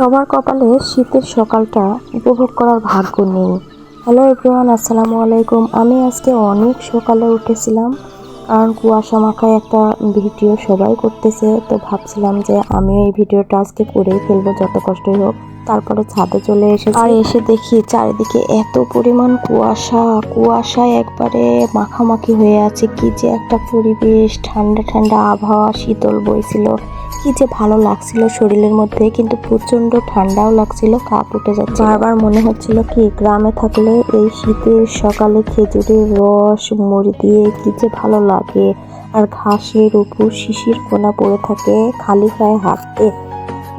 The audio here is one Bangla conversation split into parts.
সবার কপালে শীতের সকালটা উপভোগ করার ভাগ্য নেই। হ্যালো এভরিওয়ান, আসসালামু আলাইকুম। আমি আজকে অনেক সকালে উঠেছিলাম কারণ কুয়াশা মাখায় একটা ভিডিও সবাই করতেছে, তো ভাবছিলাম যে আমিও এই ভিডিওটা আজকে করেই ফেলব, যত কষ্টই হোক। তারপরে ছাদে চলে এসে আর এসে দেখি চারিদিকে এত পরিমাণ কুয়াশা, কুয়াশায় একবারে মাখামাখি হয়ে আছে, কি যে একটা পরিবেশ। ঠান্ডা ঠান্ডা আবহাওয়া, শীতল বইছিল। কি যে ভালো লাগছিল শরীরের মধ্যে, কিন্তু প্রচণ্ড ঠান্ডাও লাগছিল, কাপ উঠে যাচ্ছে বারবার মনে হচ্ছিল কি, গ্রামে থাকলে এই শীতের সকালে খেজুরের রস, মুড়ি দিয়ে কি যে ভালো লাগে, আর ঘাসের উপর শিশির কোনা পড়ে থাকে খালি পায়ে হাঁটতে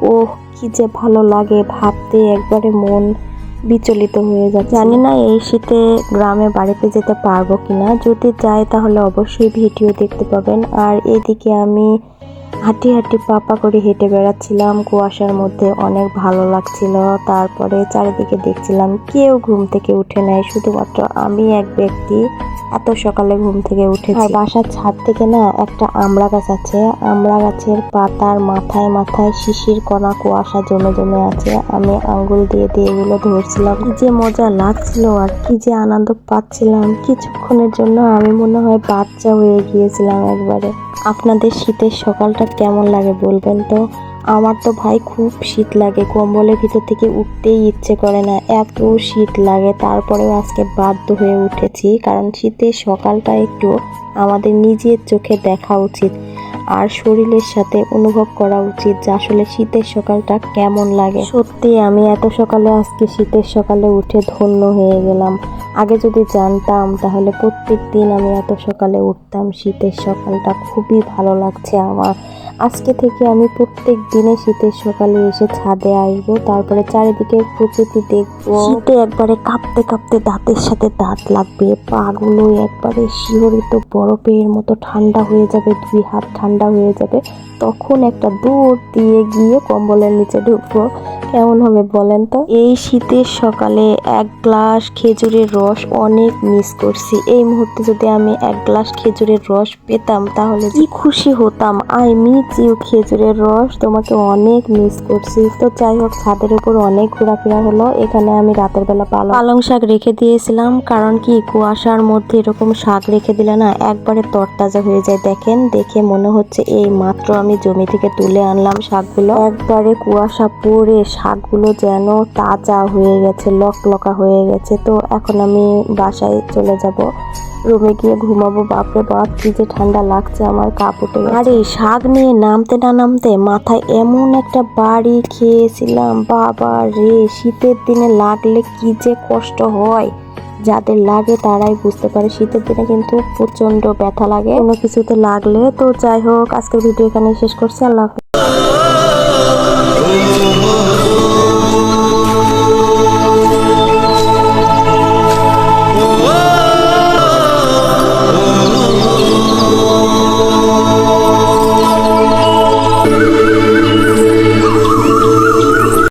ও কি যে ভালো লাগে, ভাবতে একবারে মন বিচলিত হয়ে যাচ্ছে। জানি না এই শীতে গ্রামে বাড়িতে যেতে পারব কিনা, যদি যাই তাহলে অবশ্যই ভিডিও দেখতে পাবেন। আর এদিকে আমি হাঁটি হাঁটি পাপা করে হেঁটে বেড়াচ্ছিলাম। কুয়াশার মধ্যে অনেক ভালো লাগছিল। তারপরে চারিদিকে দেখছিলাম কেউ ঘুম থেকে উঠে নাই। শুধুমাত্র আমি এক ব্যক্তি। এত সকালে ঘুম থেকে উঠে আর বাসার ছাদ থেকে না একটা আমড়া গাছ আছে। আমড়া গাছের পাতার মাথায় মাথায় শিশির কণা কুয়াশা জমে জমে আছে। আমি আঙ্গুল দিয়ে দিয়ে এগুলো ধরছিলাম। কি যে মজা লাগছিল আর কি যে আনন্দ পাচ্ছিলাম। কিছুক্ষণের জন্য আমি মনে হয় বাচ্চা হয়ে গিয়েছিলাম একবারে। আপনাদের শীতের সকালটা কেমন লাগে বলবেন তো? আমার তো ভাই খুব শীত লাগে, কম্বলের ভিতর থেকে উঠতেই ইচ্ছে করে না, এত শীত লাগে। তারপরেও আজকে বাধ্য হয়ে উঠেছি, কারণ শীতের সকালটা একটু আমাদের নিজের চোখে দেখা উচিত আর শরীরের সাথে অনুভব করা উচিত যে আসলে শীতের সকালটা কেমন লাগে। সত্যি আমি এত সকালে আজকে শীতের সকালে উঠে ধন্য হয়ে গেলাম। আগে যদি জানতাম তাহলে প্রত্যেক দিন আমি এত সকালে উঠতাম, শীতের সকালটা খুবই ভালো লাগছে আমার। আজকে থেকে আমি প্রত্যেক দিনে শীতের সকালে এসে ছাদে আসব, তারপরে চারিদিকে প্রকৃতি দেখব। শীতে একবারে কাঁপতে কাঁপতে দাঁতের সাথে দাঁত লাগবে, পাগুলো একবারে শিহরিত বরফের মতো ঠান্ডা হয়ে যাবে, দুই হাত ঠান্ডা হয়ে যাবে। তখন একটা দূর দিয়ে গিয়ে কম্বলের নিচে ঢুকবো। কেমন হবে বলেন তো? এই শীতের সকালে এক গ্লাস খেজুরের রস অনেক মিস করছি। এই মুহূর্তে যদি আমি এক গ্লাস খেজুরের রস পেতাম তাহলে কি খুশি হতাম। আই মিস ইউ খেজুরের রস। তোমাকে অনেক মিস করছি। তো যাই হোক, ছাদের উপর অনেক ঘোরাফেরা হলো। এখানে আমি রাতের বেলা পালং পালং শাক রেখে দিয়েছিলাম। কারণ কি, কুয়াশার মধ্যে এরকম শাক রেখে দিলে না, একবারে তরতাজা হয়ে যায়। দেখেন, দেখে মনে হচ্ছে এই মাত্র আমি জমি থেকে তুলে আনলাম শাকগুলো। একবারে কুয়াশা পড়ে শাকগুলো যেন তাজা হয়ে গেছে, লকলকা হয়ে গেছে। তো এখন আমি বাসায় চলে যাব। রুমে গিয়ে ঘুমাবো। বাপরে বাপ, কি যে ঠান্ডা লাগছে, আমার কাপড়ে আরে, শাক নিয়ে নামতে না নামতে মাথায় এমন একটা বাড়ি খেয়েছিলাম। বাবা রে, শীতের দিনে লাগলে কি যে কষ্ট হয়। যাদের লাগে তারাই বুঝতে পারে, শীতের দিনে কিন্তু প্রচণ্ড ব্যথা লাগে। কোনো কিছুতে লাগলে তো যাই হোক, আজকের ভিডিও এখানে শেষ করছি। আল্লাহ।